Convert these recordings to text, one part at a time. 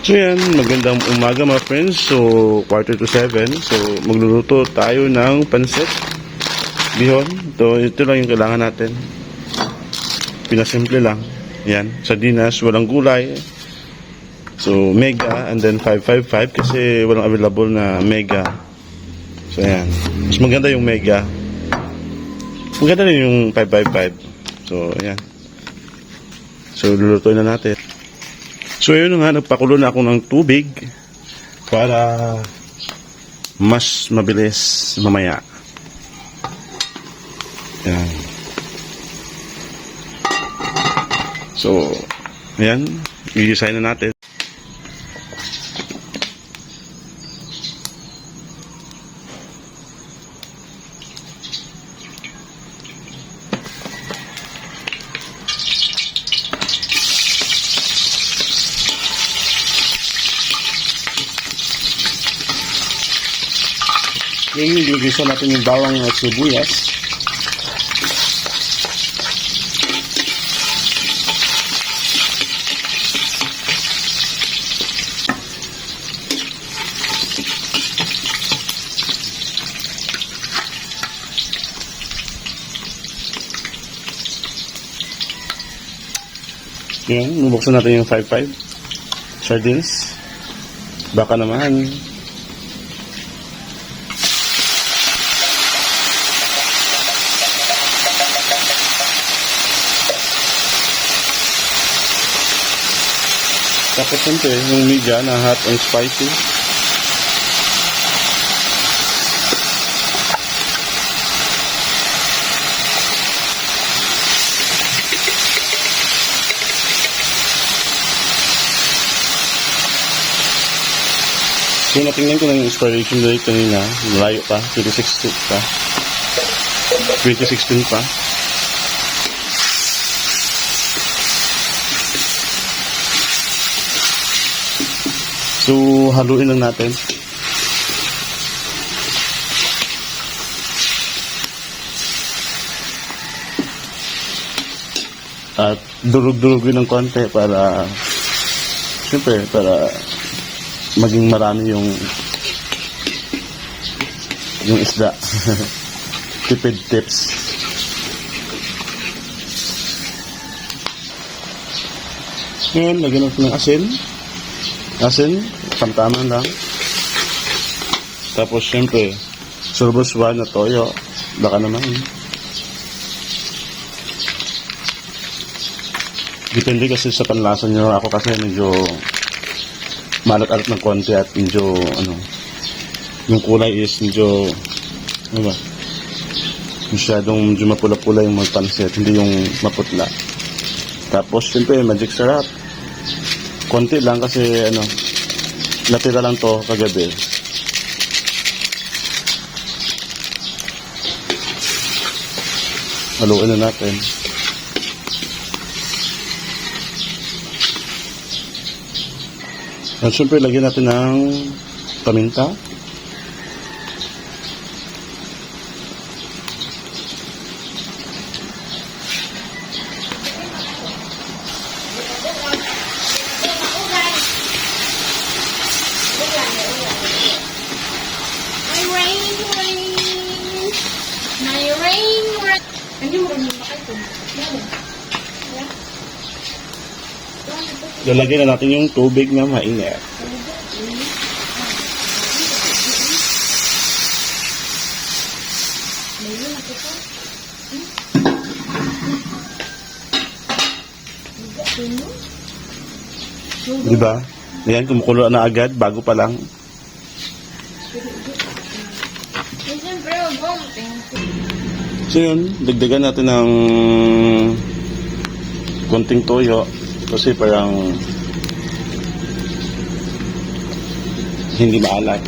So yan, magandang umaga mga friends. So, quarter to seven. So, magluluto tayo ng pansit. Bihon. Ito, ito lang yung kailangan natin. Pinasimple lang. Yan. Sardinas, walang gulay. So, mega and then 555 kasi walang available na mega. So, yan. Mas maganda yung mega. Maganda rin yung 555. So, yan. So, lulutuin na natin. So yun nga, nagpakulo na ako ng tubig para mas mabilis mamaya. Yan. So, ayan, i-design na natin. Ngayon, ilagisa natin yung bawang at sibuyas. Yan, bubuksan natin yung 5-5. Sardines. Baka naman, Tapos siyempre, yung media na hot and spicy. So, natingnan ko ng expiration date kanina. Malayo pa. 2016 pa. 2016 pa. So, haluin lang natin. At durug-durugin ng konti para siyempre para maging marami yung yung isda. Tipid tips. Ngayon, lagyan natin ng asin. Asin, tamtaman lang. Tapos, syempre, surbuswan na toyo. Baka naman. Depende kasi sa panlasa nyo. Ako kasi medyo malat-alat ng konti at medyo, ano, yung kulay is medyo, ano ba, masyadong medyo mapula-pula yung magpansit, hindi yung maputla. Tapos, syempre, magic syrup. Konti lang kasi ano, natira lang to kagabi. Haluin na natin. At syempre, lagyan natin ng paminta. May rain, rain. May rain, rain. Hindi mo rin makay ko. Lalagyan na natin yung tubig na mainit. Di ba? Ayan, kumukulo na agad bago pa lang. Siyempre, bong. So yun, dagdagan natin ng konting toyo kasi parang hindi maalat.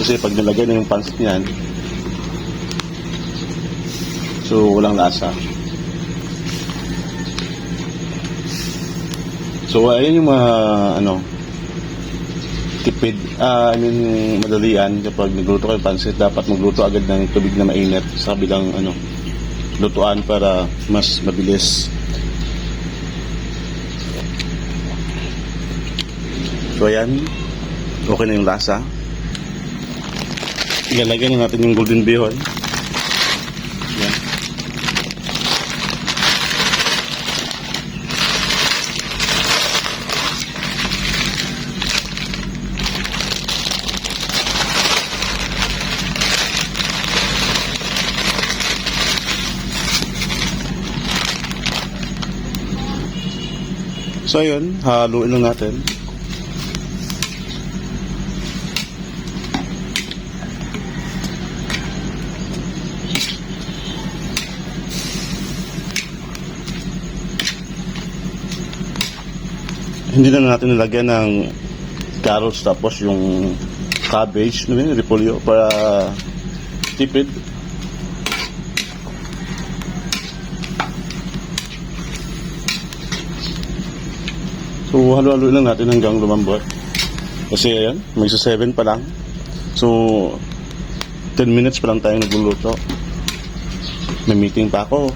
Kasi pag nilagay na yung pansit niyan, so walang lasa. So ayun yung mga ano tipid, ah, I mean madalian kapag nagluto kayo pansit, dapat magluto agad ng tubig na mainit sa kabilang ano lutuan para mas mabilis So ayan, okay na yung lasa. Ilalagay na natin yung golden bihon. Yan. So yun, haluin lang natin. Hindi na natin nilagyan ng carrots tapos yung cabbage, yun, repolyo para tipid. So, halo-halo lang natin hanggang lumambot. Kasi ayan, may sa 7 pa lang. So, 10 minutes pa lang tayo nagluluto. May meeting pa ako.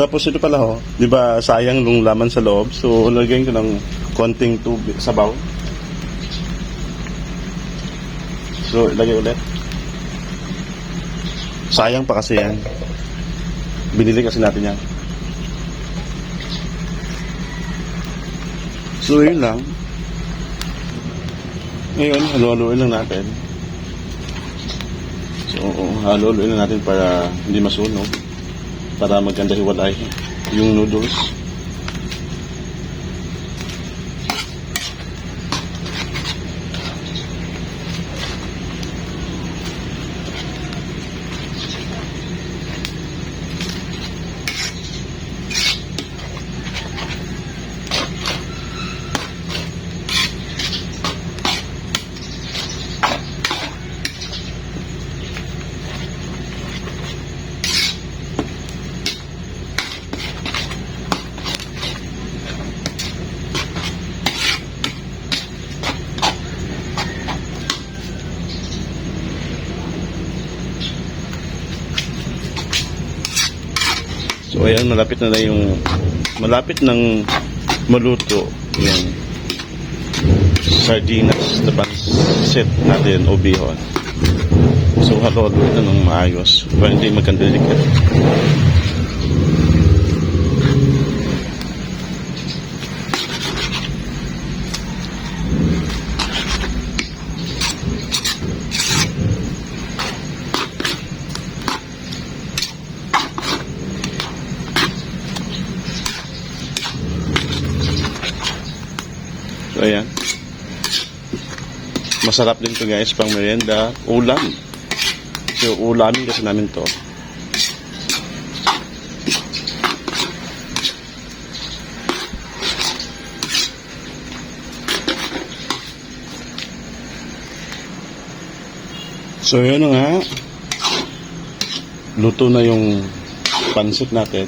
Tapos ito pala ho, di ba sayang nung laman sa loob. So, lagyan ko ng konting tubig, sabaw. So, ilagay ulit. Sayang pa kasi yan. Binili kasi natin yan. So, yun lang. Ngayon, halo-haloin lang natin. So, halo-haloin lang natin para hindi masunog. Para maganda hiwalay yung noodles. Ayan, malapit na na yung malapit ng maluto yung sardinas na pansit natin o bihon. So halo-halo na ng maayos para hindi magkandalikat. So ayan. Masarap din to guys pang merienda. Ulam. So ulamin kasi namin to. So yun nga. Luto na yung pansit natin.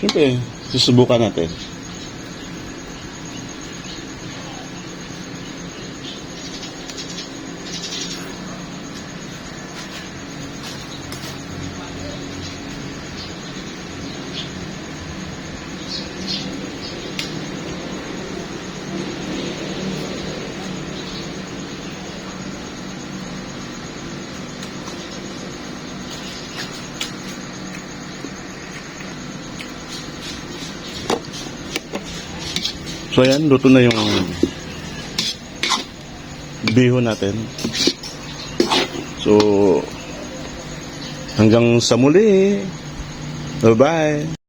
Siyempre, susubukan natin. So ayan, luto na yung bihon natin. So hanggang sa muli. Bye-bye.